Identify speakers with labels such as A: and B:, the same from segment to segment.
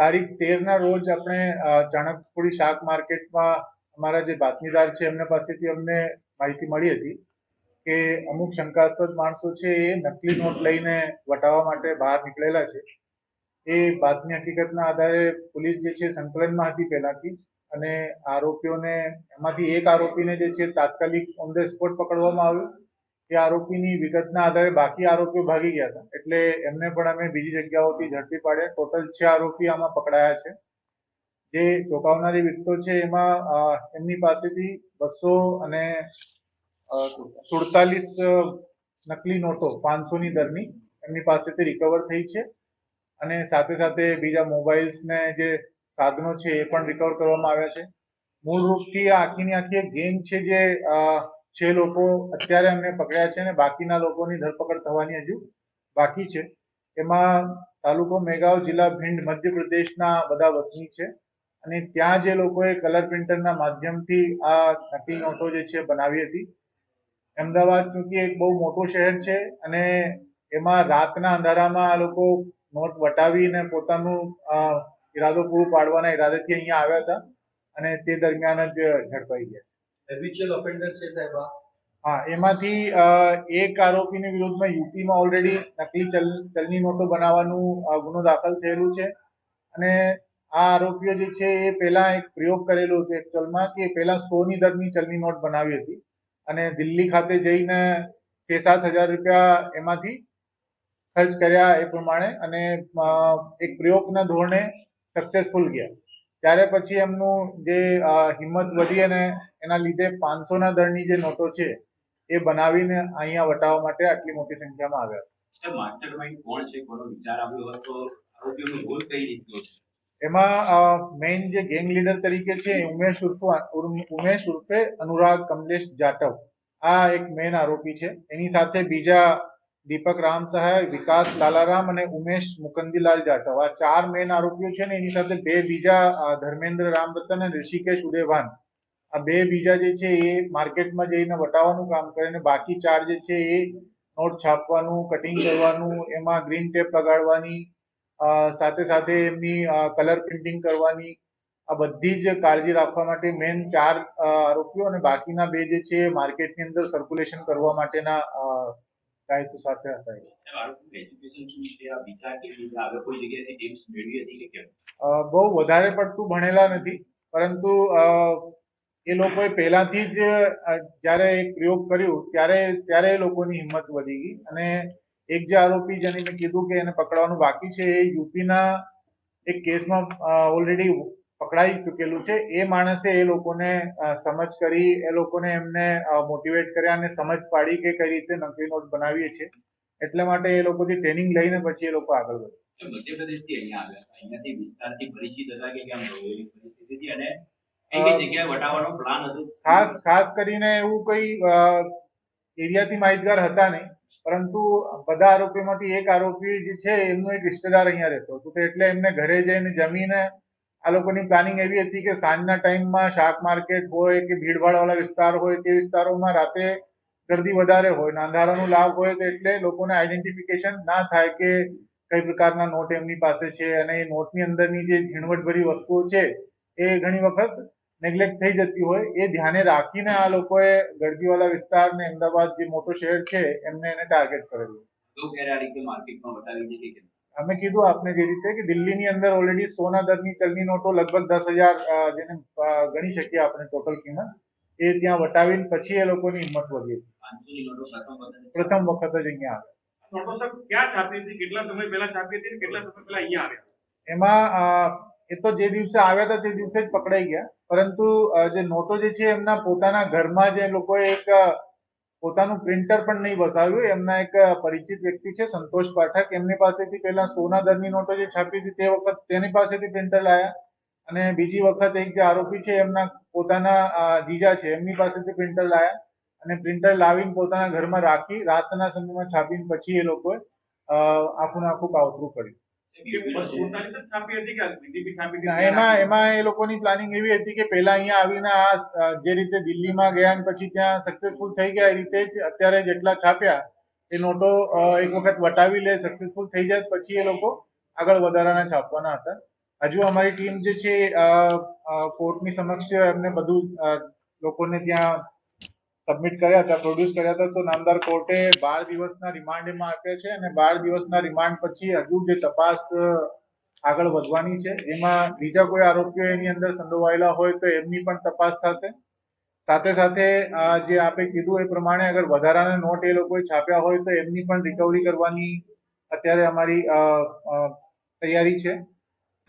A: તારીખ તેરના રોજ આપણે ચાણકપુરી શાક માર્કેટમાં અમારા જે બાતમીદાર છે, એમના પાસેથી અમને માહિતી મળી હતી કે અમુક શંકાસ્પદ માણસો છે, એ નકલી નોટ લઈને વટાવવા માટે બહાર નીકળેલા છે. એ બાતમી હકીકતના આધારે પોલીસ જે છે, સંકલનમાં હતી પહેલાથી અને આરોપીઓને, એમાંથી એક આરોપીને જે છે, તાત્કાલિક ઓન ધ સ્પોટ પકડવામાં આવ્યો. એ આરોપીની વિગતના આધારે બાકી આરોપીઓ ભાગી ગયા હતા. એટલે એમને પણ અમે બીજી જગ્યાઓથી ઝડપી પાડ્યા. ટોટલ છ આરોપી આમાં પકડાયા છે. જે ચોંકાવનારી વિગતો છે એમાં એમની પાસેથી બસો અને સુડતાલીસ નકલી નોટો પાંચસો ની દરની એમની પાસેથી રિકવર થઈ છે. અને સાથે સાથે બીજા મોબાઈલ્સ ને જે સાધનો છે એ પણ રિકવર કરવામાં આવ્યા છે. મૂળ રૂપથી આખીની આખી એક ગેંગ છે જે છે લોકો અત્યારે અમને પકડ્યા છે અને બાકીના લોકોની ધરપકડ થવાની હજુ બાકી છે. એમાં તાલુકો મેગાવ, જિલ્લા ભીંડ, મધ્યપ્રદેશના બધા વતની છે અને ત્યાં જે લોકોએ કલર પ્રિન્ટરના માધ્યમથી આ નકલી નોટો જે છે બનાવી હતી. અમદાવાદ ચૂંકી એક બહુ મોટું શહેર છે અને એમાં રાતના અંધારામાં આ લોકો નોટ વટાવીને પોતાનું ઈરાદો પૂરું પાડવાના ઈરાદેથી અહીંયા આવ્યા હતા અને તે દરમિયાન જ ઝડપાઈ ગયા.
B: હેબિચ્યુઅલ ઓફેન્ડર છે સાહેબ
A: હા, એમાંથી એક આરોપીની વિરુદ્ધમાં યુપીમાં ઓલરેડી નકલી ચલ, ચલની નોટો બનાવવાનું ગુનો દાખલ થયેલું છે. અને આ આરોપીઓ જે છે એ પહેલા એક પ્રયોગ કરેલો હતો એકચ્યુઅલમાં કે પહેલા સોની દરની ચલની નોટ બનાવી હતી. અને દિલ્હી ખાતે જઈને છ સાત હજાર રૂપિયા એમાંથી ખર્ચ કર્યા એ પ્રમાણે અને એક પ્રયોગના ધોરણે સક્સેસફુલ ગયા. ત્યારે પછી એમનું જે હિંમત વધી અને એના લીધે પાંચસો ના દરની જે નોટો છે એ બનાવીને અહીંયા વટાવવા માટે આટલી મોટી સંખ્યામાં આવ્યા.
C: માસ્ટર કોણ છે? કોનો વિચાર આવ્યો હતો? આરોપીઓનો રોલ કઈ રીતનો છે?
A: એમાં મેઇન જે ગેંગ લીડર તરીકે છે ઉમેશ ઉર્ફ ઉમેશ ઉર્ફે અનુરાગ કમલેશ જાટવ. આ એક મેઇન આરોપી છે. એની સાથે બીજા દીપક રામ સહાય, વિકાસ લાલારામ અને ઉમેશ મુકંદીલાલ જાટવ આ ચાર મેન આરોપીઓ છે ને, એની સાથે બે બીજા ધર્મેન્દ્ર રામરતન અને ઋષિકેશ ઉદેવાન. આ બે બીજા જે છે, એ માર્કેટમાં જઈને વટાવવાનું કામ કરે અને બાકી ચાર જે છે, એ નોટ છાપવાનું કટિંગ કરવાનું, એમાં ગ્રીન ટેપ લગાડવાની સાથે સાથે એમની કલર પ્રિન્ટિંગ કરવાની. આ બધી જ કાળજી રાખવા માટે મેન ચાર આરોપીઓ અને બાકીના બે જે છે માર્કેટની અંદર સર્ક્યુલેશન કરવા માટેના દાયિત્વ સાથે હતા
C: કોઈ
A: બહુ વધારે પડતું ભણેલા નથી. પરંતુ એ લોકોએ પહેલાથી જ જ્યારે એક પ્રયોગ કર્યું ત્યારે ત્યારે એ લોકોની હિંમત વધી ગઈ. અને એક જે આરોપી જેને મેં કીધું કે એને પકડવાનું બાકી છે એ યુપીના એક કેસમાં ઓલરેડી પકડાઈ ચૂકેલું છે. એ માણસે એ લોકોને સમજ કરી એ લોકોને એમને મોટિવેટ કર્યા અને સમજ પાડી કે કઈ રીતે નકલી નોટ બનાવીએ છીએ. એટલે માટે એ લોકોથી ટ્રેનિંગ લઈને પછી એ લોકો આગળ વધ્યા
C: મધ્યપ્રદેશથી અહીંયા આવ્યા. અહીંયાથી વિસ્તારથી પરિચિત હતા કે કેમ રહ્યો અને કઈ કઈ જગ્યાએ વટાવવાનો પ્લાન હતો?
A: ખાસ ખાસ કરીને એવું કઈ એરિયાથી માહિતગાર હતા નહીં. પરંતુ બધા આરોપીમાંથી એક આરોપી જે છે એમનો એક રિશ્તેદાર અહીંયા રહેતો હતો. એટલે એમને ઘરે જઈને જમીને આ લોકોની પ્લાનિંગ એવી હતી કે સાંજના ટાઈમમાં શાક માર્કેટ હોય કે ભીડભાડ વાળા વિસ્તાર હોય તે વિસ્તારોમાં રાતે ગરદી વધારે હોય અંધારાનો લાભ હોય તો એટલે લોકોને આઈડેન્ટિફિકેશન ના થાય કે કઈ પ્રકારના નોટ એમની પાસે છે અને એ નોટની અંદરની જે ઝીણવટભરી વસ્તુઓ છે એ ઘણી વખત નેગ્લેક્ટ થઈ જતી હોય. એ ધ્યાને રાખીને આ લોકોએ ગરદીવાળા વિસ્તાર ને અમદાવાદ જે મોટો શહેર છે એમને એને ટાર્ગેટ કરેલું.
C: માર્કેટમાં બતાવી
A: અમે કીધું આપને જે રીતે કે દિલ્હીની અંદર ઓલરેડી સોના દરની ચલની નોટો લગભગ દસ હજાર જેને અ, ગણી શકીએ આપણે ટોટલ કિંમત એ ત્યાં વટાવીને પછી એ લોકોની હિંમત વધી હતી.
C: પાંચસોની નોટો પ્રથમ વખત
A: પ્રથમ વખત જ અહીંયા આવ્યા
D: નોટો સાહેબ ક્યાં છાપી હતી? કેટલા સમય પહેલા છાપી હતી અને કેટલા સમય પહેલા અહીંયા આવ્યા
A: એમાં અ, એ તો જે દિવસે આવ્યા હતા તે દિવસે જ પકડાઈ ગયા. પરંતુ અ, જે નોટો જે છે એમના પોતાના ઘરમાં જે લોકોએ એક અ, પોતાનું પ્રિન્ટર પણ નહીં વસાવ્યું. એમના એક પરિચિત વ્યક્તિ છે, સંતોષ પાઠક. એમની પાસેથી પહેલા સોના દરની નોટો જે છાપી હતી, તે વખત તેની પાસેથી પ્રિન્ટર લાયા. અને બીજી વખત એક જે આરોપી છે, એમના પોતાના જીજા છે, એમની પાસેથી પ્રિન્ટર લાયા. અને પ્રિન્ટર લાવીને પોતાના ઘરમાં રાખી, રાતના સમયમાં છાપીને પછી એ લોકોએ આખું આખું કાવતરું કર્યું. એમાં એમાં એ લોકોની પ્લાનિંગ એવી હતી કે પહેલા અહીંયા આવીને આ જે રીતે દિલ્હીમાં ગયા પછી ત્યાં સક્સેસફુલ થઈ ગયા એ રીતે જ અત્યારે જેટલા છાપ્યા એ નોટો એક વખત વટાવી લે સક્સેસફુલ થઈ જાય પછી એ લોકો આગળ વધારાના છાપવાના હતા. હજુ અમારી ટીમ જે છે કોર્ટની સમક્ષ એમને બધું લોકોને ત્યાં સબમિટ કર્યા હતા પ્રોડ્યુસ કર્યા હતા, તો નામદાર કોર્ટે બાર દિવસના રિમાન્ડ એમાં આપ્યા છે અને બાર દિવસના રિમાન્ડ પછી હજુ જે તપાસ આગળ વધવાની છે, એમાં બીજા કોઈ આરોપીઓ એની અંદર સંડોવાયેલા હોય તો એમની પણ તપાસ થશે. સાથે સાથે જે આપે કીધું એ પ્રમાણે અગર વધારાના નોટ એ લોકોએ છાપ્યા હોય તો એમની પણ રિકવરી કરવાની અત્યારે અમારી તૈયારી છે.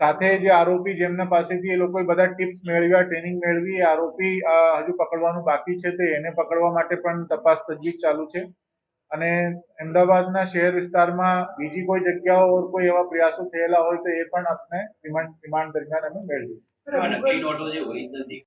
A: સાથે જે આરોપી જેમના પાસેથી એ લોકોએ બધા ટિપ્સ મેળવ્યા, ટ્રેનિંગ મેળવી આરોપી હજુ પકડવાનું બાકી છે તે એને પકડવા માટે પણ તપાસ તજવીજ ચાલુ છે. અને અમદાવાદના શહેર વિસ્તારમાં બીજી કોઈ જગ્યાઓ ઓર કોઈ એવા પ્રયાસો થયેલા હોય તો એ પણ આપણે રિમાન્ડ રિમાન્ડ દરમિયાન અમે મેળવીએ.